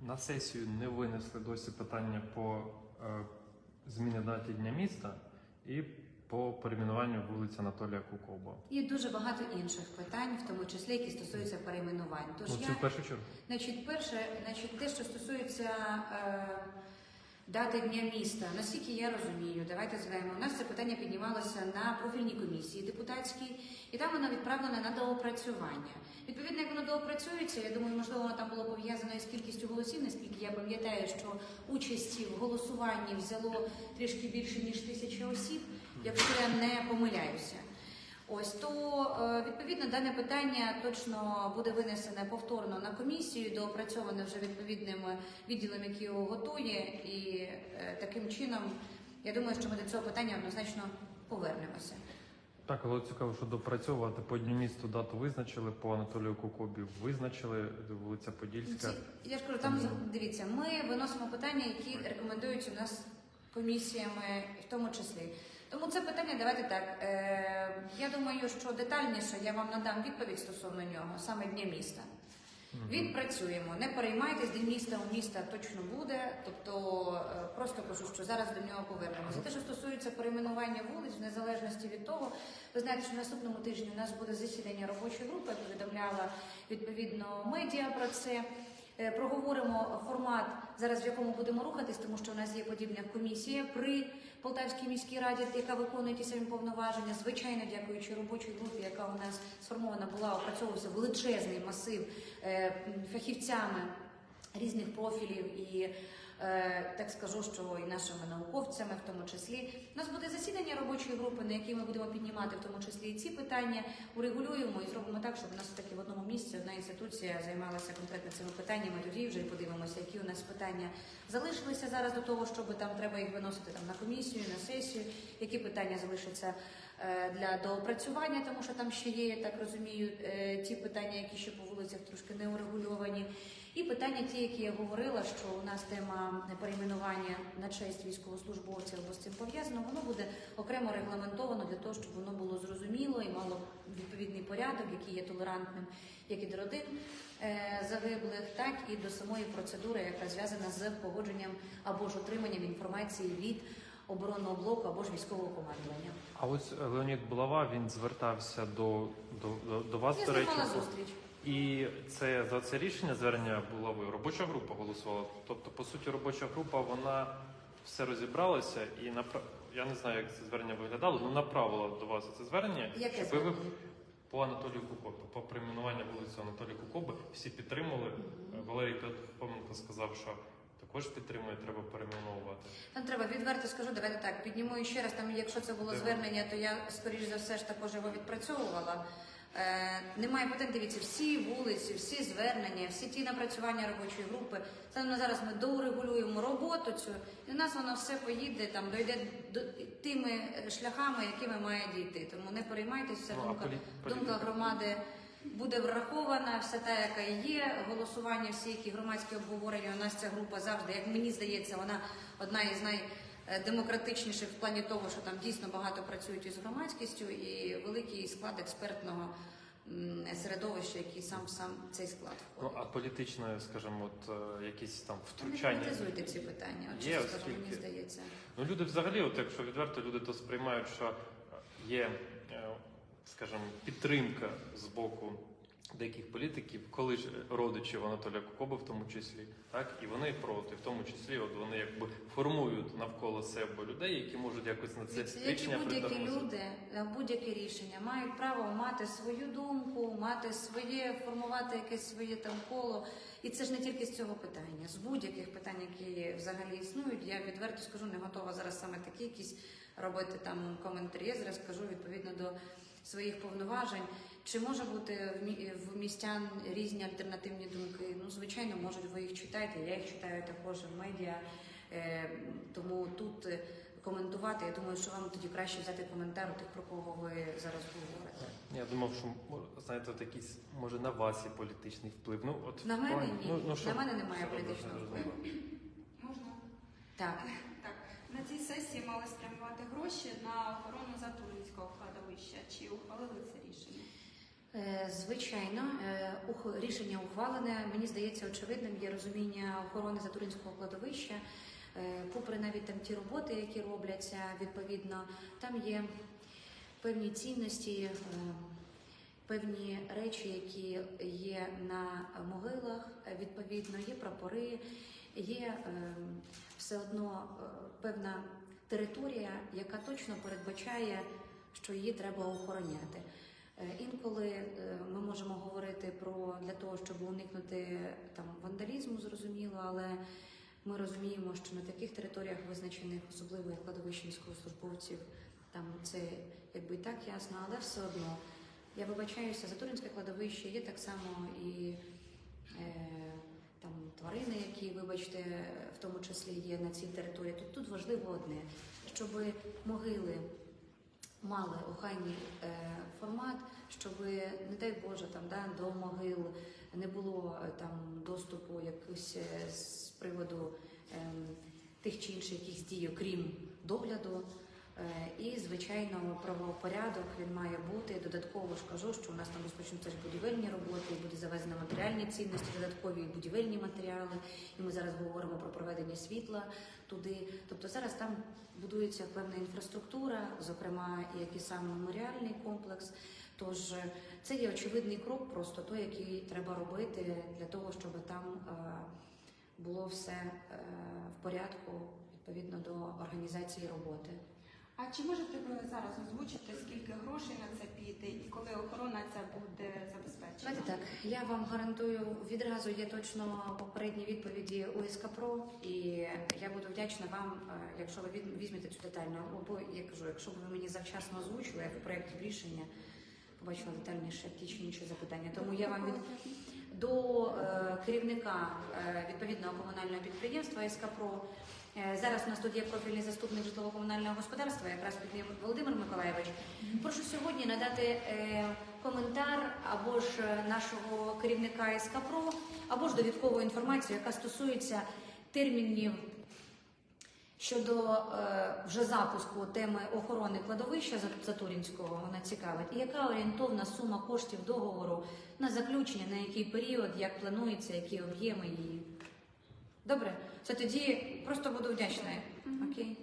На сесію не винесли досі питання по е, зміні даті Дня міста і по перейменуванню вулиці Анатолія Кукоба. І дуже багато інших питань, в тому числі які стосуються перейменувань. Тож Ну, я це в першу чергу. Значить, перше, значить, те, що стосується е, дати дня міста, наскільки я розумію, давайте згадаємо. У нас це питання піднімалося на профільній комісії депутатській, і там воно відправлено на доопрацювання. Відповідно, як воно доопрацюється, я думаю, можливо, воно там було пов'язано із кількістю голосів, наскільки я пам'ятаю, що участі в голосуванні взяло трішки більше ніж тисяча осіб, якщо я не помиляюся. Ось то е, відповідно дане питання точно буде винесене повторно на комісію, доопрацьоване вже відповідним відділом, який його готує, і е, таким чином я думаю, що ми до цього питання однозначно повернемося. Так, але цікаво, що допрацьовувати по Дню місту дату визначили, по Анатолію Кукобі визначили, вулиця Подільська. Ці- Я ж кажу, там дивіться, ми виносимо питання, які рекомендуються у нас комісіями, в тому числі. Тому це питання давайте так. Е, я думаю, що детальніше я вам надам відповідь стосовно нього, саме дня міста. Відпрацюємо, не переймайтесь, день міста у міста точно буде. Тобто е, просто кажу, що зараз до нього повернемося. Те, що стосується перейменування вулиць, в незалежності від того, ви знаєте, що наступному тижні у нас буде засідання робочої групи. Я повідомляла відповідно медіа про це. Е, Проговоримо формат зараз, в якому будемо рухатись, тому що у нас є подібна комісія при Полтавській міській раді, яка виконує ті самі повноваження. Звичайно, дякуючи робочій групі, яка у нас сформована була, опрацьовувався величезний масив е, фахівцями різних профілів і. Е, Так скажу, що і нашими науковцями, в тому числі, у нас буде засідання робочої групи, на якій ми будемо піднімати в тому числі і ці питання, урегулюємо і зробимо так, щоб у нас таки в одному місці одна інституція займалася конкретно цими питаннями. Тоді вже подивимося, які у нас питання залишилися зараз до того, щоб там треба їх виносити там на комісію, на сесію, які питання залишаться для доопрацювання, тому що там ще є, я так розумію, е, ті питання, які ще по вулицях трошки не урегульовані. І питання, ті, які я говорила, що у нас тема перейменування на честь військовослужбовців або з цим пов'язано, воно буде окремо регламентовано для того, щоб воно було зрозуміло і мало відповідний порядок, який є толерантним як і до родин е, загиблих, так і до самої процедури, яка зв'язана з погодженням або ж отриманням інформації від оборонного блоку або ж військового командування. А ось Леонід Булава він звертався до, до, до, до вас, Я до речі. зустріч. І це за це рішення звернення Булави робоча група голосувала. Тобто, по суті, робоча група вона все розібралася і напра... я не знаю, як це звернення виглядало, але направила до вас це звернення, Яке щоб ви по Анатолію Кукобі, по прийменуванню вулиці Анатолія Кукоби всі підтримали. Е, Валерій Петровенко сказав, що також підтримує, треба перейменовувати. Там треба відверто скажу, давайте так, підніму ще раз. Там, якщо це було Де? звернення, то я скоріш за все ж також його відпрацьовувала. Е, немає питань, дивіться, всі вулиці, всі звернення, всі ті напрацювання робочої групи. Це на зараз ми доурегулюємо роботу цю, і у нас воно все поїде там, дойде до тими шляхами, якими має дійти. Тому не переймайтеся, Ну, думка, полі- думка громади буде врахована, вся та, яка є. Голосування, всі які громадські обговорення. У нас ця група завжди, як мені здається, вона одна із найдемократичніших в плані того, що там дійсно багато працюють із громадськістю, і великий склад експертного середовища, який сам сам цей склад Ну а політичне, скажімо, от е, якісь там Не втручання. політизуйте ці питання, от Є, скажу, мені здається. Ну, люди взагалі, от якщо відверто, люди то сприймають, що є, е, скажімо, підтримка з боку деяких політиків, коли ж родичів Анатолія Кукоби в тому числі, так, і вони проти, в тому числі, от вони якби формують навколо себе людей, які можуть якось на це рішення будь-які притормозити. люди, е, будь-які рішення мають право мати свою думку, мати своє, формувати якесь своє там коло. І це ж не тільки з цього питання, з будь-яких питань, які взагалі існують. Я відверто скажу, не готова зараз саме такі якісь робити там коментарі. Я зараз скажу відповідно до своїх повноважень. Чи може бути в мі- в містян різні альтернативні думки? Ну, звичайно, можуть ви їх читаєте. Я їх читаю також в медіа. Е, Тому тут е, коментувати, я думаю, що вам тоді краще взяти коментар у тих, про кого ви зараз говорите. Я думав, що знаєте, от якийсь може на вас є політичний вплив. Ну от На мене ні. ну, ну, що- На мене немає що політичного впливу. Можна Так. На цій сесії мали спрямувати гроші на охорону Затулинського кладовища. Чи ухвалили це рішення? Е, Звичайно, е, рішення ухвалене. Мені здається, очевидним є розуміння охорони Затуринського кладовища. Е, Попри навіть там ті роботи, які робляться, відповідно, там є певні цінності, певні речі, які є на могилах. Відповідно, є прапори, є все одно е, певна територія, яка точно передбачає, що її треба охороняти. Е, Інколи е, ми можемо говорити про для того, щоб уникнути там вандалізму, зрозуміло, але ми розуміємо, що на таких територіях, визначених особливо як кладовище військовослужбовців, там це якби і так ясно, але все одно я вибачаюся, Затуринське кладовище є так само і е, тварини, які, вибачте, в тому числі є на цій території. Тут, тут важливо одне, щоб могили мали охайний е, формат, щоб, не дай Боже, там да, до могил не було е, там доступу якось е, з приводу ем, тих чи інших якихось дій, окрім догляду. Е, І, звичайно, правопорядок він має бути. Додатково ж кажу, що у нас там розпочнуться будівельні роботи, і буде завезено матеріальні цінності, додаткові будівельні матеріали. І ми зараз говоримо про проведення світла туди. Тобто зараз там будується певна інфраструктура, зокрема і який сам меморіальний комплекс. Тож е, це є очевидний крок, просто той, який треба робити для того, щоб там е, було все в порядку відповідно до організації роботи. А чи можете ви зараз озвучити, скільки грошей на це піде і коли охорона ця буде забезпечена? Давайте так. Я вам гарантую відразу є точно попередні відповіді УСК ПРО, і я буду вдячна вам, е, якщо ви візьмете цю детальну. Або я кажу, якщо б ви мені завчасно озвучили, я в проєкті рішення побачила детальніше ті чи інші запитання. Тому я вам від до е, керівника е, відповідного комунального підприємства СК. Е, Зараз у нас тут є профільний заступник житлово-комунального господарства, якраз піднім Володимир Миколаєвич. Прошу сьогодні надати е, коментар або ж е, нашого керівника СК «Про», або ж довідкову інформацію, яка стосується термінів щодо вже запуску теми охорони кладовища За- Затурінського, вона цікавить, і яка орієнтовна сума коштів договору на заключення, на який період, як планується, які об'єми її. Добре, це тоді просто буду вдячна. Окей.